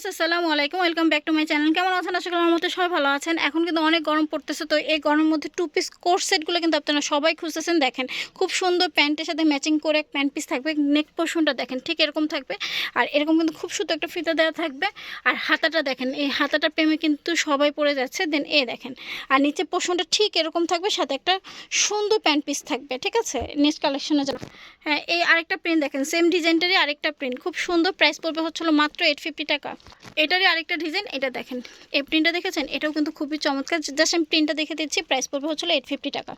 Viewers, আসসালামু আলাইকুম। Welcome back to my channel কেমন আছেন? আশা করি আমার মতো সবাই ভালো আছেন। এখন কিন্তু অনেক গরম পড়তেছে, তো এই গরমের মধ্যে টু পিস কোর্স সেটগুলো কিন্তু আপনারা সবাই খুঁজতেছেন। দেখেন, খুব সুন্দর প্যান্টের সাথে ম্যাচিং করে এক প্যান্ট পিস থাকবে নেক পোর্শনটা দেখেন, ঠিক এরকম থাকবে। আর এরকম কিন্তু খুব সুন্দর একটা ফিতা দেওয়া থাকবে। আর হাতাটা দেখেন, এই হাতাটা প্রেমে কিন্তু সবাই পরে যাচ্ছে। দেন এ দেখেন, আর নিচে পোর্শনটা ঠিক এরকম থাকবে, সাথে একটা সুন্দর প্যান্ট পিস থাকবে, ঠিক আছে? নেক্সট কালেকশনে যাব। হ্যাঁ এই আরেকটা প্রিন্ট দেখেন সেম ডিজাইনটারই আরেকটা প্রিন্ট খুব সুন্দর প্রাইস পড়বে হচ্ছিল মাত্র এইট ফিফটি টাকা। এটারই আরেকটা ডিজাইন এটা দেখেন। এই প্রিন্টটা দেখেছেন? এটাও কিন্তু খুবই চমৎকার। জাস্ট আমি প্রিন্টটা দেখে দিচ্ছি প্রাইস পড়বে হচ্ছিল এইট ফিফটি টাকা।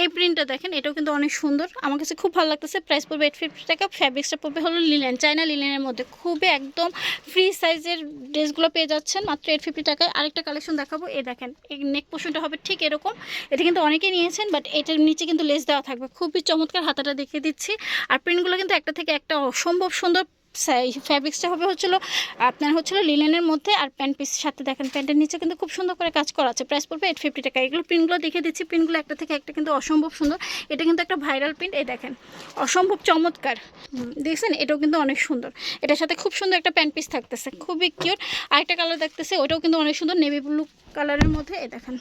এই প্রিন্টটা দেখেন, এটাও কিন্তু অনেক সুন্দর। আমার কাছে খুব ভালো লাগতেছে প্রাইস পড়বে এইট ফিফটি টাকা। ফ্যাব্রিক্সটা পড়বে হলো লিলেন চায়না লিলেনের মধ্যে। খুবই একদম ফ্রি সাইজের ড্রেসগুলো পেয়ে যাচ্ছেন, মাত্র এইট ফিফটি টাকায় আরেকটা কালেকশন দেখাবো, এই দেখেন, এই নেক পোর্শনটা হবে ঠিক এরকম। এটা কিন্তু অনেকেই নিয়েছেন বাট এটার নিচে কিন্তু লেস দেওয়া থাকবে। খুবই চমৎকার হাতাটা দেখিয়ে দিচ্ছি। আর প্রিন্টগুলো কিন্তু একটা থেকে একটা অসম্ভব সুন্দর ফ্যাব্রিক্সটা হবে হচ্ছিল, আপনার হচ্ছিল লিলেনের মধ্যে আর প্যান্ট পিস সাথে দেখেন, প্যান্টের নিচে কিন্তু খুব সুন্দর করে কাজ করা আছে। প্রাইস পড়বে এইট ফিফটি টাকা। এগুলো প্রিন্টগুলো দেখে দিচ্ছি। প্রিন্টগুলো একটা থেকে একটা কিন্তু অসম্ভব সুন্দর। এটা কিন্তু একটা ভাইরাল প্রিন্ট এই দেখেন। অসম্ভব চমৎকার। দেখছেন? এটাও কিন্তু অনেক সুন্দর। এটার সাথে খুব সুন্দর একটা প্যান্ট পিস থাকতেছে। খুবই কিউট আরেকটা কালার দেখতেছে, ওটাও কিন্তু অনেক সুন্দর। নেভি ব্লু কালারের মধ্যে, এই দেখেন।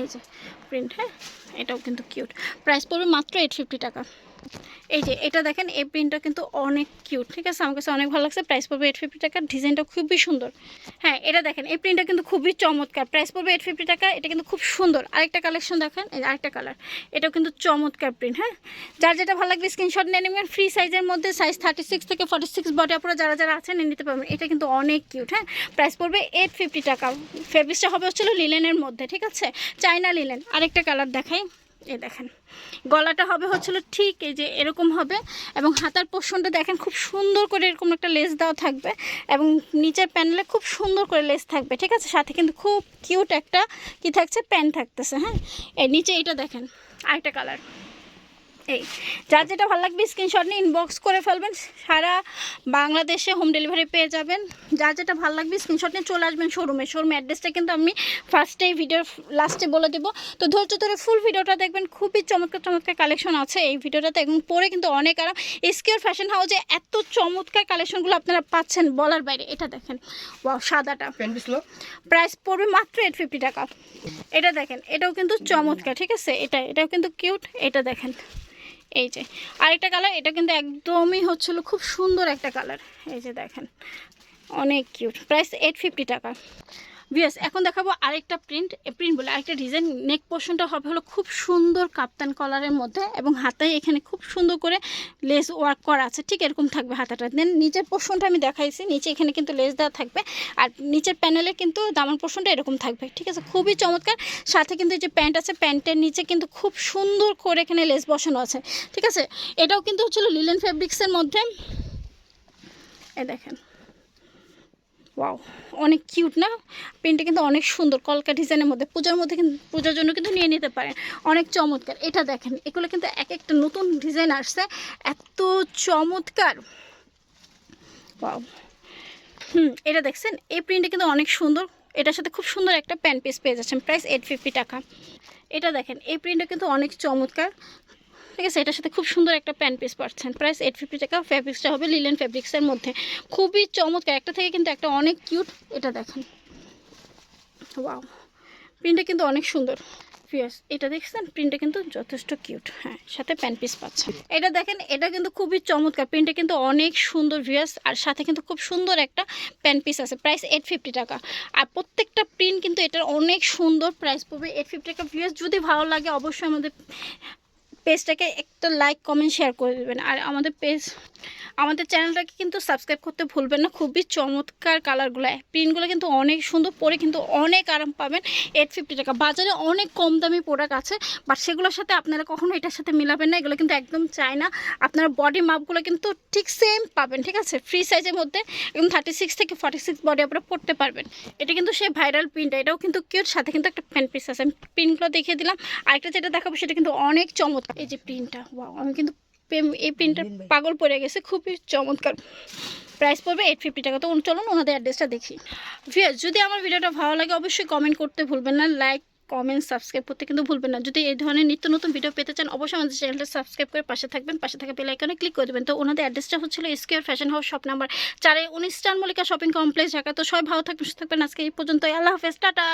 এই যে প্রিন্ট হ্যাঁ? এটাও কিন্তু কিউট প্রাইস পড়বে মাত্র এইট ফিফটি টাকা। এই যে এটা দেখেন, এই প্রিন্টটা কিন্তু অনেক কিউট ঠিক আছে? আমার কাছে অনেক ভালো লাগছে। প্রাইস পড়বে এইট ফিফটি টাকা ডিজাইনটা খুবই সুন্দর। হ্যাঁ এটা দেখেন, এই প্রিন্টটা কিন্তু খুবই চমৎকার। প্রাইস পড়বে এইট ফিফটি টাকা, এটা কিন্তু খুব সুন্দর। আরেকটা কালেকশন দেখেন, এই আরেকটা কালার এটাও কিন্তু চমৎকার প্রিন্ট হ্যাঁ? যার যেটা ভালো লাগবে স্ক্রিনশট নিয়ে নেবেন। ফ্রি সাইজের মধ্যে সাইজ থার্টি সিক্স থেকে ফর্টি সিক্স বডি আপনারা যারা যারা আছেন নিতে পারবেন। এটা কিন্তু অনেক কিউট হ্যাঁ? প্রাইস পড়বে এইট ফিফটি টাকা। ফেব্রিক্সটা হবে হচ্ছিল লিলেনের মধ্যে, ঠিক আছে? চাইনা লিলেন আরেকটা কালার দেখাই। এই দেখেন, গলাটা হবে হচ্ছিল ঠিক এই যে এরকম হবে এবং হাতার পোষণটা দেখেন খুব সুন্দর করে এরকম একটা লেস দেওয়া থাকবে এবং নিচের প্যানেলে খুব সুন্দর করে লেস থাকবে, ঠিক আছে? সাথে কিন্তু খুব কিউট একটা কি থাকছে, প্যান্ট থাকতেছে হ্যাঁ? এই নিচে এটা দেখেন, আরেকটা কালার এই যার যেটা ভালো লাগবে স্ক্রিনশট নিয়ে ইনবক্স করে ফেলবেন সারা বাংলাদেশে হোম ডেলিভারি পেয়ে যাবেন। যার যেটা ভালো লাগবে স্ক্রিনশট নিয়ে চলে আসবেন শোরুমে শোরুম অ্যাড্রেসটা কিন্তু আমি ফার্স্টে ভিডিওর লাস্টে বলে দেবো। তো ধৈর্য ধরে ফুল ভিডিওটা দেখবেন খুবই চমৎকার চমৎকার কালেকশন আছে এই ভিডিওটাতে এবং পরে কিন্তু অনেক আরাম। এসকিওর ফ্যাশন হাউসে এত চমৎকার কালেকশনগুলো আপনারা পাচ্ছেন বলার বাইরে। এটা দেখেন ওয়াও সাদাটা। প্রাইস পড়বে মাত্র এইট ফিফটি টাকা। এটা দেখেন এটাও কিন্তু চমৎকার ঠিক আছে? এটা এটাও কিন্তু কিউট এটা দেখেন। এই যে, আরেকটা কালার এটা কিন্তু একদমই হচ্ছিল খুব সুন্দর একটা কালার এই যে দেখেন, অনেক কিউট প্রাইস এইট ফিফটি টাকা। বিয়াস এখন দেখাবো আরেকটা প্রিন্ট প্রিন্ট বলে আরেকটা ডিজাইন নেক পোর্শনটা হবে হলো খুব সুন্দর কাপ্তান কলারের মধ্যে এবং হাতায় এখানে খুব সুন্দর করে লেস ওয়ার্ক করা আছে, ঠিক এরকম থাকবে হাতাটা। দেন নিচের পোর্শনটা আমি দেখাইছি, নিচে এখানে কিন্তু লেস দেওয়া থাকবে আর নিচের প্যানেলে কিন্তু দামান পোর্শনটা এরকম থাকবে, ঠিক আছে? খুবই চমৎকার, সাথে কিন্তু এই যে প্যান্ট আছে প্যান্টের নিচে কিন্তু খুব সুন্দর করে এখানে লেস বসানো আছে, ঠিক আছে? এটাও কিন্তু হচ্ছিল লিলেন ফেব্রিক্সের মধ্যে। এ দেখেন। ওয়াও অনেক কিউট না? প্রিন্টটা কিন্তু অনেক সুন্দর কলকা ডিজাইনের মধ্যে। পূজার মধ্যে কিন্তু পূজার জন্য কিন্তু নিয়ে নিতে পারেন। অনেক চমৎকার। এটা দেখেন, এগুলো কিন্তু এক একটা নতুন ডিজাইন আসছে। এত চমৎকার। ওয়াও হুম, এটা দেখছেন? এই প্রিন্টটা কিন্তু অনেক সুন্দর। এটার সাথে খুব সুন্দর একটা প্যান্ট পিস পেয়ে যাচ্ছেন। প্রাইস এইট ফিফটি টাকা। এটা দেখেন, এই প্রিন্টটা কিন্তু অনেক চমৎকার। ঠিক আছে, এটার সাথে খুব সুন্দর একটা প্যান্ট পিস পাচ্ছেন। প্রাইস এইট ফিফটি টাকা ফ্যাব্রিক্সটা হবে লিলেন ফ্যাব্রিক্সের মধ্যে। খুবই চমৎকার, একটা থেকে কিন্তু একটা অনেক কিউট এটা দেখেন। ওয়াও প্রিন্টটা কিন্তু অনেক সুন্দর। ফিয়ার্স এটা দেখছেন? প্রিন্টটা কিন্তু যথেষ্ট কিউট হ্যাঁ সাথে প্যান্ট পিস পাচ্ছেন। এটা দেখেন, এটা কিন্তু খুবই চমৎকার প্রিন্টটা কিন্তু অনেক সুন্দর ভিয়ার্স আর সাথে কিন্তু খুব সুন্দর একটা প্যান্ট পিস আছে। প্রাইস এইট ফিফটি টাকা। আর প্রত্যেকটা প্রিন্ট কিন্তু এটার অনেক সুন্দর প্রাইস পড়বে এইট ফিফটি টাকা ভিয়ার্স যদি ভালো লাগে অবশ্যই আমাদের পেজটাকে একটা লাইক কমেন্ট শেয়ার করে দেবেন। আর আমাদের পেজ আমাদের চ্যানেলটাকে কিন্তু সাবস্ক্রাইব করতে ভুলবেন না। খুবই চমৎকার কালারগুলো। প্রিন্টগুলো কিন্তু অনেক সুন্দর, পরে কিন্তু অনেক আরাম পাবেন। এইট ফিফটি টাকা। বাজারে অনেক কম দামি প্রোডাক্ট আছে বাট সেগুলোর সাথে আপনারা কখনো এটার সাথে মিলাবেন না। এগুলো কিন্তু একদম চায় না। আপনারা বডি মাপগুলো কিন্তু ঠিক সেম পাবেন, ঠিক আছে? ফ্রি সাইজের মধ্যে একদম থার্টি সিক্স থেকে ফর্টি সিক্স বডি আপনারা পড়তে পারবেন। এটা কিন্তু সেই ভাইরাল প্রিন্ট এটাও কিন্তু কিউট সাথে কিন্তু একটা প্যান্ট পিস আছে। আমি প্রিন্টগুলো দেখিয়ে দিলাম। আরেকটা যেটা দেখাবো, সেটা কিন্তু অনেক চমৎকার। এই যে প্রিন্টটা আমি কিন্তু এই প্রিন্টটা পাগল পড়ে গেছে খুবই চমৎকার। প্রাইস পড়বে এইট ফিফটি টাকা। তো চলুন ওনাদের অ্যাড্রেসটা দেখি। ভিয়ার যদি আমার ভিডিওটা ভালো লাগে অবশ্যই কমেন্ট করতে ভুলবেন না। লাইক কমেন্ট সাবস্ক্রাইব করতে কিন্তু ভুলবেন না। যদি এই ধরনের নিত্য নতুন ভিডিও পেতে চান অবশ্যই আমাদের চ্যানেলটা সাবস্ক্রাইব করে পাশে থাকবেন। পাশে থাকা বেল আইকনে ক্লিক করে দেবেন। তো ওনাদের অ্যাড্রেসটা হচ্ছিল square fashion house shop number চারে উনিশ star Mallika shopping complex Dhaka. তো সবাই ভালো থাকবেন সুস্থ থাকবেন। আজকে এই পর্যন্ত আল্লাহ হাফেজ। টাটা।